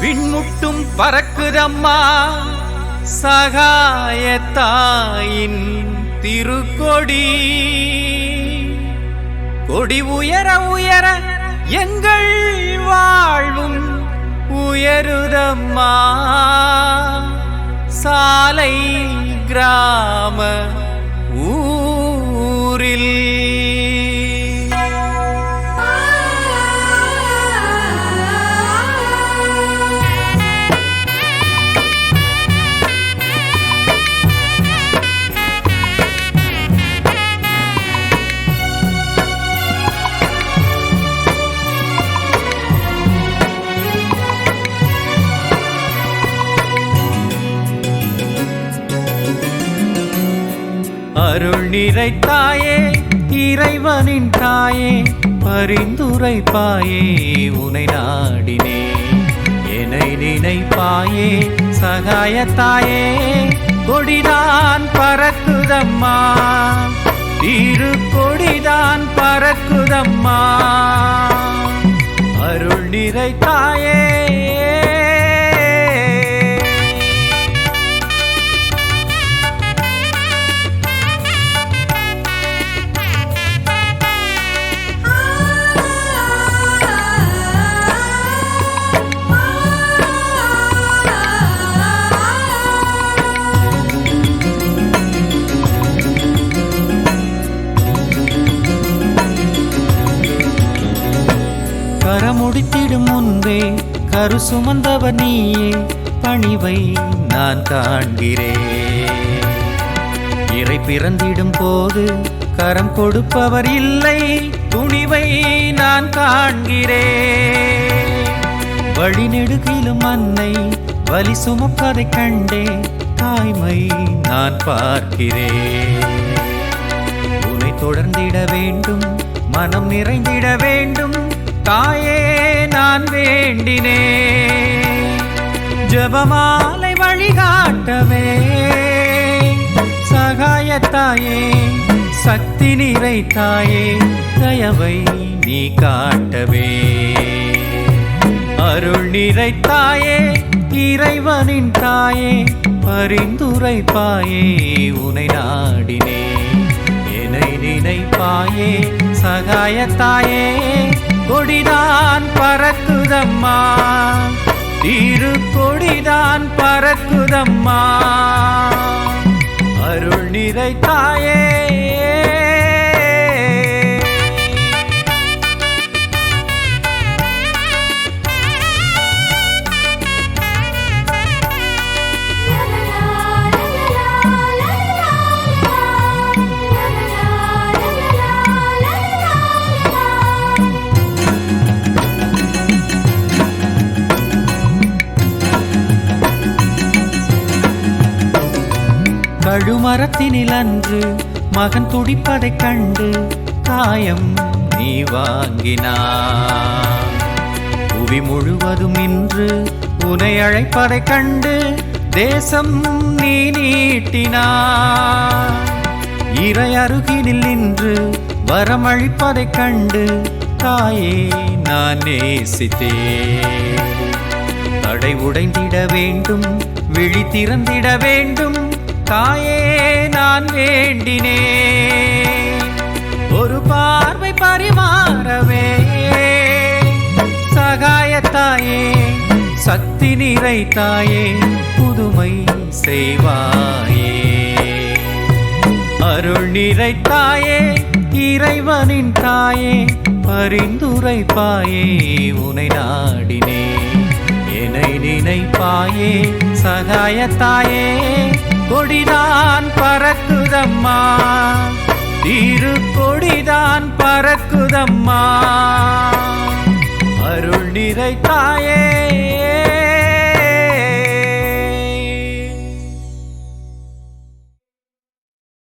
விண்முட்டும் பறக்குதம்மா. சகாய தாயின் திருக்கொடி. கொடி உயர உயர எங்கள் வாழ்வும் உயருதம்மா. சாலை கிராம அருள் நிறைத்தாயே இறைவனின் தாயே பரிந்துரைப்பாயே உனை நாடினே. என்னை நினைப்பாயே சகாயத்தாயே கொடிதான் பறக்குதம்மா. இரு கொடிதான் பறக்குதம்மா. அருள் நிறைத்தாயே முடித்திடும் முன்பே கரு சுமந்தவர் நீயே பணிவை நான் காண்கிறேன். இறை பிறந்திடும் போது கரம் கொடுப்பவர் இல்லை துணிவை நான் காண்கிறேன். வழி நெடுகிலும் அன்னை வலி சுமப்பதை கண்டே தாய்மை நான் பார்க்கிறேன். உன்னை தொடர்ந்திட வேண்டும் மனம் நிறைந்திட வேண்டும் தாய வேண்டினே. ஜபமாலை வழிகாட்டவே. சகாயத்தாயே சக்தி நிறைத்தாயே தயவை நீ காட்டவே. அருள் நிறைத்தாயே இறைவனின் தாயே பரிந்துரைப்பாயே உனை நாடினே. என்னை நினைப்பாயே சகாயத்தாயே கொடிதான் பறக்க பறக்குதம்மா இரு கொடிதான் பறக்குதம்மா. அருள் நிறை தாயே. கழுமரத்தினில் அன்று மகன் துடிப்பதைக் கண்டு காயம் நீ வாங்கினாய் புவி முழுவதும் இன்று உனை அழைப்பதைக் கண்டு தேசம் நீ நீட்டினா. இறை அருகினில் நின்று வரமழிப்பதைக் கண்டு தாயே நான் நேசித்தே தடை உடைந்திட வேண்டும் விழி திறந்திட வேண்டும் தாயே நான் வேண்டினே. ஒரு பார்வை பரிமாறவே. சகாயத்தாயே சக்தி நிறைத்தாயே புதுமை செய்வாயே. அருள் நிறைத்தாயே இறைவனின் தாயே பரிந்துரைப்பாயே உனை நாடினே. என்னை நினைப்பாயே சகாயத்தாயே கொடிதான் இரு கொடிதான் பறக்குதம்மா. அருள் நிறைத்தாயே.